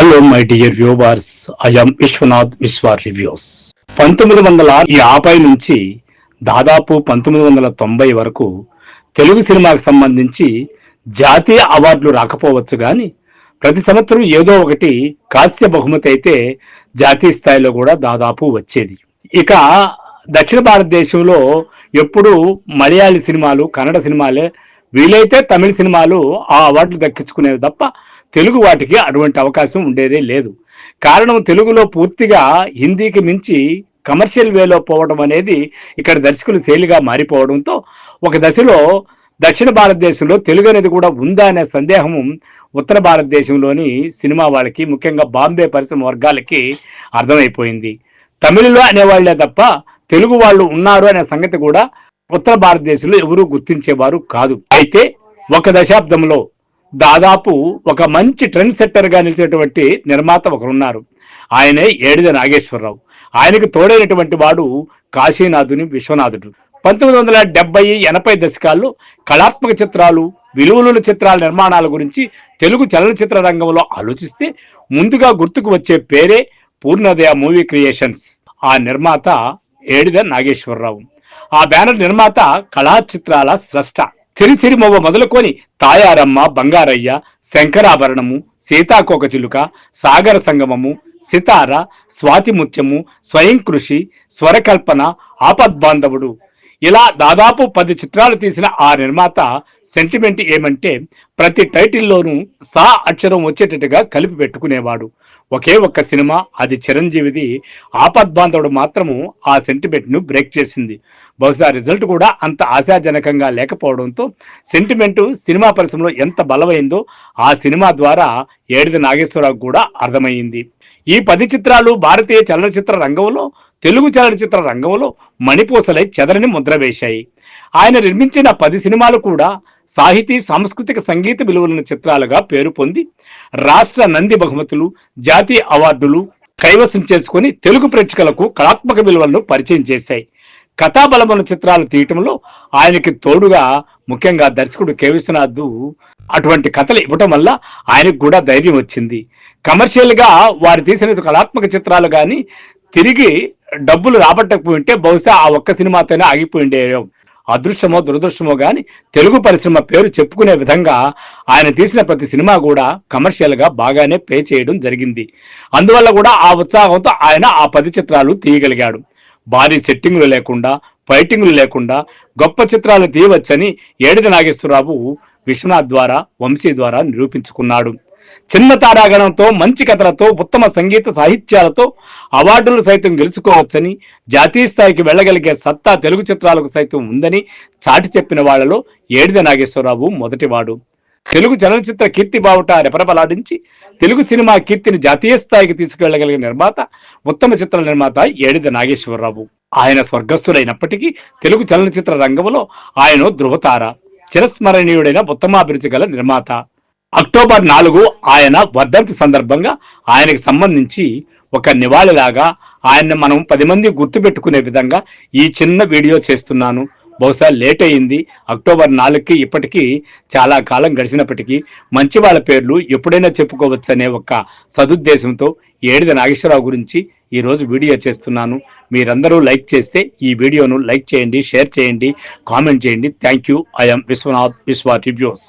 Hello my dear viewers I'm Vishwanath Vishwa reviews పంతొమ్మిది వందల యాభై నుంచి దాదాపు పంతొమ్మిది వందల తొంభై వరకు తెలుగు సినిమాకు సంబంధించి జాతీయ అవార్డులు రాకపోవచ్చు కానీ ప్రతి సంవత్సరం ఏదో ఒకటి కాస్య బహుమతి అయితే జాతీయ స్థాయిలో కూడా దాదాపు వచ్చేది. ఇక దక్షిణ భారతదేశంలో ఎప్పుడు మలయాళీ సినిమాలు కన్నడ సినిమాలే వీలైతే తమిళ సినిమాలు ఆ అవార్డులు దక్కించుకునేవి తప్ప తెలుగు వాటికి అటువంటి అవకాశం ఉండేదే లేదు. కారణం తెలుగులో పూర్తిగా హిందీకి మించి కమర్షియల్ వేలో పోవడం అనేది ఇక్కడ దర్శకులు శైలిగా మారిపోవడంతో ఒక దశలో దక్షిణ భారతదేశంలో తెలుగు అనేది కూడా ఉందా అనే సందేహం ఉత్తర భారతదేశంలోని సినిమా వాళ్ళకి ముఖ్యంగా బాంబే పరిశ్రమ వర్గాలకి అర్థమైపోయింది. తమిళలో అనేవాళ్ళే తప్ప తెలుగు వాళ్ళు ఉన్నారు అనే సంగతి కూడా ఉత్తర భారతదేశంలో ఎవరూ గుర్తించేవారు కాదు. అయితే ఒక దశాబ్దంలో దాదాపు ఒక మంచి ట్రెండ్ సెట్టర్గా నిలిచేటువంటి నిర్మాత ఒకరున్నారు. ఆయనే ఏడిద నాగేశ్వరరావు. ఆయనకు తోడైనటువంటి వాడు కాశీనాథుని విశ్వనాథుడు. పంతొమ్మిది వందల డెబ్బై ఎనభై దశకాల్లో కళాత్మక చిత్రాలు విలువలున్న చిత్రాల నిర్మాణాల గురించి తెలుగు చలనచిత్ర రంగంలో ఆలోచిస్తే ముందుగా గుర్తుకు వచ్చే పేరే పూర్ణోదయ మూవీ క్రియేషన్స్. ఆ నిర్మాత ఏడిద నాగేశ్వరరావు. ఆ బ్యానర్ నిర్మాత కళా చిత్రాల స్రష్ట. సిరిసిరిమవ్వ మొదలుకొని తాయారమ్మ బంగారయ్య శంకరాభరణము సీతాకోకచిలుక సాగర సంగమము సితార స్వాతిముత్యము స్వయం కృషి స్వరకల్పన ఆపద్బాంధవుడు. ఇలా దాదాపు పది చిత్రాలు తీసిన ఆ నిర్మాత సెంటిమెంట్ ఏమంటే ప్రతి టైటిల్లోనూ సా అక్షరం వచ్చేటట్టుగా కలిపి పెట్టుకునేవాడు. ఒకే ఒక్క సినిమా అది చిరంజీవిది. ఆపద్బాంధవుడు మాత్రము ఆ సెంటిమెంట్ను బ్రేక్ చేసింది. బహుశా రిజల్ట్ కూడా అంత ఆశాజనకంగా లేకపోవడంతో సెంటిమెంటు సినిమా పరిశ్రమలో ఎంత బలమైందో ఆ సినిమా ద్వారా ఏడిది నాగేశ్వరరావు కూడా అర్థమైంది ఈ పది చిత్రాలు భారతీయ చలనచిత్ర రంగంలో తెలుగు చలనచిత్ర రంగంలో మణిపూసలై చెదరని ముద్ర వేశాయి. ఆయన నిర్మించిన పది సినిమాలు కూడా సాహితీ సాంస్కృతిక సంగీత విలువలను చిత్రాలుగా పేరు పొంది రాష్ట్ర నంది బహుమతులు జాతీయ అవార్డులు కైవసం చేసుకుని తెలుగు ప్రేక్షకులకు కళాత్మక విలువలను పరిచయం చేశాయి. కథాబలముల చిత్రాలు తీయటంలో ఆయనకి తోడుగా ముఖ్యంగా దర్శకుడు కె విశ్వనాథ్ అటువంటి కథలు ఇవ్వటం వల్ల ఆయనకు కూడా ధైర్యం వచ్చింది. కమర్షియల్గా వారు తీసిన కళాత్మక చిత్రాలు కానీ తిరిగి డబ్బులు రాబట్టకపోయింటే బహుశా ఆ ఒక్క సినిమాతోనే ఆగిపోయిండే అదృష్టమో దురదృష్టమో గాని తెలుగు పరిశ్రమ పేరు చెప్పుకునే విధంగా ఆయన తీసిన ప్రతి సినిమా కూడా కమర్షియల్గా బాగానే ప్లే చేయడం జరిగింది. అందువల్ల కూడా ఆ ఉత్సాహంతో ఆయన ఆ పది చిత్రాలు తీయగలిగాడు. భారీ సెట్టింగ్లు లేకుండా ఫైటింగ్లు లేకుండా గొప్ప చిత్రాలు తీయవచ్చని ఏడిద నాగేశ్వరరావు విశ్వనాథ్ ద్వారా వంశీ ద్వారా నిరూపించుకున్నాడు. చిన్న తారాగణంతో మంచి కథలతో ఉత్తమ సంగీత సాహిత్యాలతో అవార్డులు సైతం గెలుచుకోవచ్చని జాతీయ స్థాయికి వెళ్ళగలిగే సత్తా తెలుగు చిత్రాలకు సైతం ఉందని చాటి చెప్పిన వాళ్ళలో ఏడిద నాగేశ్వరరావు మొదటివాడు. తెలుగు చలనచిత్ర కీర్తి బావుట రెపరెపలాడించి తెలుగు సినిమా కీర్తిని జాతీయ స్థాయికి తీసుకెళ్ళగలిగిన నిర్మాత ఉత్తమ చిత్ర నిర్మాత ఏడిద నాగేశ్వరరావు. ఆయన స్వర్గస్థుడైనప్పటికీ తెలుగు చలనచిత్ర రంగంలో ఆయన ధృవతార చిరస్మరణీయుడైన ఉత్తమాభిరుచి గల నిర్మాత. అక్టోబర్ నాలుగు ఆయన వర్ధంతి సందర్భంగా ఆయనకు సంబంధించి ఒక నివాళిలాగా ఆయన్ని మనం పది మంది గుర్తుపెట్టుకునే విధంగా ఈ చిన్న వీడియో చేస్తున్నాను. బహుశా లేట్ అయింది అక్టోబర్ నాలుగుకి ఇప్పటికీ చాలా కాలం గడిచినప్పటికీ మంచి వాళ్ళ పేర్లు ఎప్పుడైనా చెప్పుకోవచ్చు అనే ఒక సదుద్దేశంతో ఏడిద నాగేశ్వరరావు గురించి ఈరోజు వీడియో చేస్తున్నాను. మీరందరూ లైక్ చేస్తే ఈ వీడియోను లైక్ చేయండి షేర్ చేయండి కామెంట్ చేయండి. Thank you. I'm Vishwanath Vishwa reviews